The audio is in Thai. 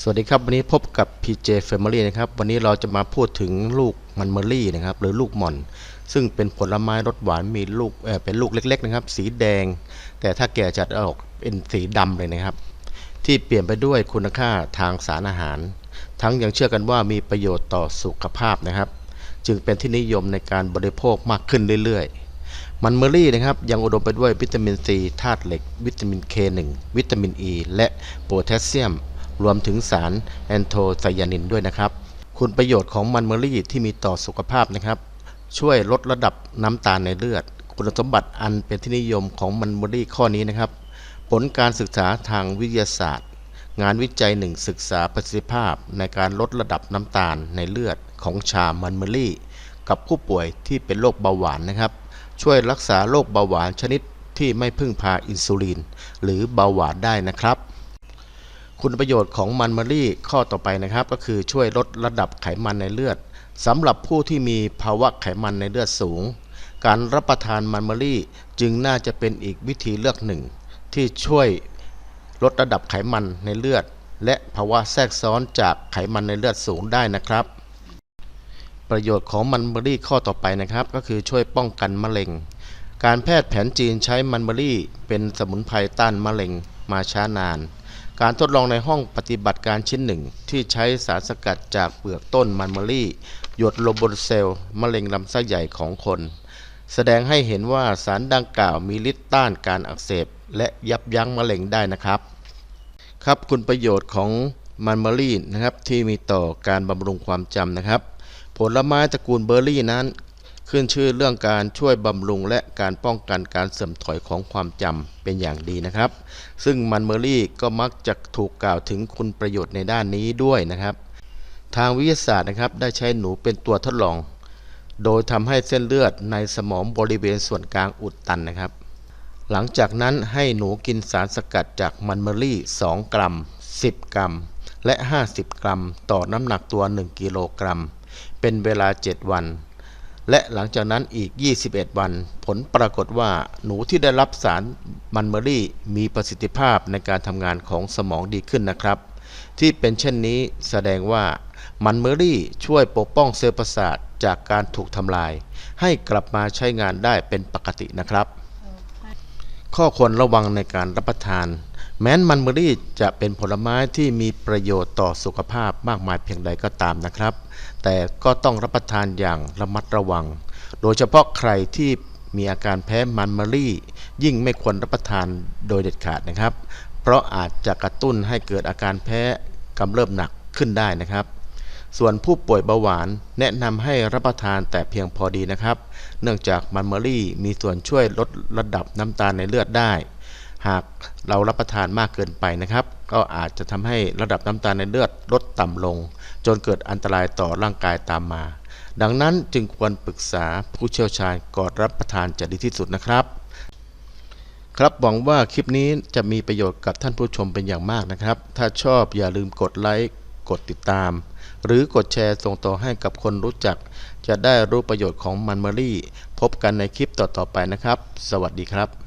สวัสดีครับ วันนี้พบกับ PJ Family นะครับ วันนี้เราจะมาพูดถึงลูกมันเมอรี่นะครับ หรือลูกหม่อน ซึ่งเป็นผลไม้รสหวานมีลูกเเป็นลูกเล็ก ๆ นะครับ สีแดง แต่ถ้าแก่จัดออกเป็นสีดำเลยนะครับ ที่เปลี่ยนไปด้วยคุณค่าทางสารอาหาร ทั้งยังเชื่อกันว่ามีประโยชน์ต่อสุขภาพนะครับ จึงเป็นที่นิยมในการบริโภคมากขึ้นเรื่อยๆ มันเมอรี่นะครับยังอุดมไปด้วยวิตามินซีธาตุเหล็ก วิตามิน K1 วิตามิน E และโพแทสเซียม รวมถึงสารแอนโทไซยานินด้วยนะครับ คุณประโยชน์ของมันเมอรี่ที่มีต่อสุขภาพนะครับ ช่วยลดระดับน้ำตาลในเลือด คุณสมบัติอันเป็นที่นิยมของมันเมอรี่ข้อนี้นะครับ ผลการศึกษาทางวิทยาศาสตร์ งานวิจัยหนึ่งศึกษาประสิทธิภาพในการลดระดับน้ำตาลในเลือดของชามันเมอรี่ กับผู้ป่วยที่เป็นโรคเบาหวานนะครับ ช่วยรักษาโรคเบาหวานชนิดที่ไม่พึ่งพาอินซูลิน หรือเบาหวานได้นะครับ คุณประโยชน์ของมันเมอรี่ข้อต่อไปนะครับ ก็คือช่วยลดระดับไขมันในเลือดสำหรับผู้ที่มีภาวะไขมันในเลือดสูง การรับประทานมันเมอรี่จึงน่าจะเป็นอีกวิธีเลือกหนึ่ง ที่ช่วยลดระดับไขมันในเลือด และภาวะแทรกซ้อนจากไขมันในเลือดสูงได้นะครับ ประโยชน์ของมันเบอรี่ข้อต่อไปนะครับ ก็คือช่วยป้องกันมะเร็ง การแพทย์แผนจีนใช้มันเบอรี่เป็นสมุนไพรต้านมะเร็งมาช้านาน การทดลองในห้องปฏิบัติการชิ้นหนึ่ง ที่ใช้สารสกัดจากเปลือกต้นมันเบอรี่ หยดลงบนเซลล์มะเร็งลำไส้ใหญ่ของคน แสดงให้เห็นว่าสารดังกล่าวมีฤทธิ์ต้านการอักเสบ และยับยั้งมะเร็งได้นะครับ ครับคุณประโยชน์ของมันเบอรี่นะครับที่มีต่อการบำรุงความจำนะครับ ผลไม้ตระกูลเบอร์รี่นั้น ขึ้นชื่อเรื่องการช่วยบำรุงและการป้องกันการเสื่อมถอยของความจำเป็นอย่างดีนะครับ ซึ่งมันเบอรี่ก็มักจะถูกกล่าวถึงคุณประโยชน์ในด้านนี้ด้วยนะครับ ทางวิทยาศาสตร์นะครับได้ใช้หนูเป็นตัวทดลอง โดยทำให้เส้นเลือดในสมองบริเวณส่วนกลางอุดตันนะครับ หลังจากนั้นให้หนูกินสารสกัดจากมันเมอรี่ 2 กรัม 10 กรัม และ 50 กรัม ต่อน้ำหนักตัว 1 กิโลกรัม เป็นเวลา 7 วัน และหลังจากนั้นอีก 21 วัน ผลปรากฏว่าหนูที่ได้รับสารมันเมอรี่มีประสิทธิภาพในการทำงานของสมองดีขึ้นนะครับ ที่เป็นเช่นนี้แสดงว่ามันเมอรี่ช่วยปกป้องเซลล์ประสาทจากการถูกทำลาย ให้กลับมาใช้งานได้เป็นปกตินะครับ ข้อควรระวังในการรับประทาน แม้นมันเบอรี่จะเป็นผลไม้ที่มีประโยชน์ต่อสุขภาพมากมายเพียงใดก็ตามนะครับ แต่ก็ต้องรับประทานอย่างระมัดระวัง โดยเฉพาะใครที่มีอาการแพ้มันเบอรี่ ยิ่งไม่ควรรับประทานโดยเด็ดขาดนะครับ เพราะอาจจะกระตุ้นให้เกิดอาการแพ้กำเริบหนักขึ้นได้นะครับ ส่วนผู้ป่วยเบาหวานแนะนำให้รับประทานแต่เพียงพอดีนะครับ เนื่องจากมันเมอรี่มีส่วนช่วยลดระดับน้ำตาลในเลือดได้ หากเรารับประทานมากเกินไปนะครับ ก็อาจจะทำให้ระดับน้ำตาลในเลือดลดต่ำลง จนเกิดอันตรายต่อร่างกายตามมา ดังนั้นจึงควรปรึกษาผู้เชี่ยวชาญก่อนรับประทานจะดีที่สุดนะครับ ครับหวังว่าคลิปนี้จะมีประโยชน์กับท่านผู้ชมเป็นอย่างมากนะครับ ถ้าชอบอย่าลืมกดไลค์กดติดตาม หรือกดแชร์ส่งต่อให้กับคนรู้จัก จะได้รู้ประโยชน์ของมันเมอรี่ พบกันในคลิปต่อๆไปนะครับ สวัสดีครับ